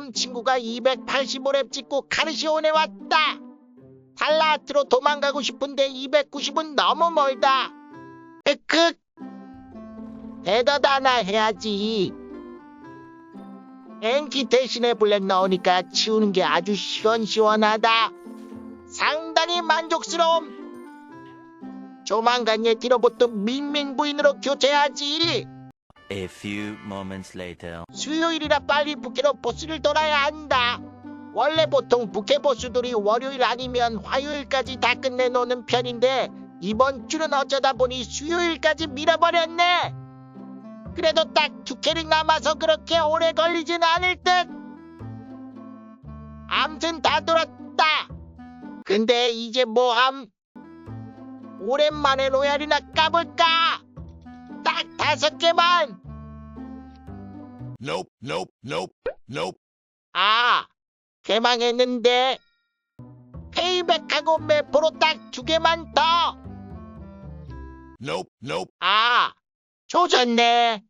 다음 친구가 285렙 찍고 카르시온에 왔다. 달라트로 도망가고 싶은데 290은 너무 멀다. 에크 대덧 하나 해야지. 엔키 대신에 블랙 넣으니까 치우는 게 아주 시원시원하다. 상당히 만족스러움. 조만간 얘 뒤로부터 민민 부인으로 교체하지. A few moments later. 수요일이라 빨리 부캐로 보스를 돌아야 한다. 원래 보통 부캐 보스들이 월요일 아니면 화요일까지 다 끝내놓는 편인데 이번 주는 어쩌다 보니 수요일까지 밀어버렸네. 그래도 딱 두 캐릭 남아서 그렇게 오래 걸리진 않을 듯. 암튼 다 돌았다. 근데 이제 뭐함? 오랜만에 로얄이나 까볼까? 딱 다섯 개만. Nope, nope, nope, nope. 아, 개망했는데. 페이백하고 매포로 딱 두 개만 더. Nope, nope. 아, 조졌네.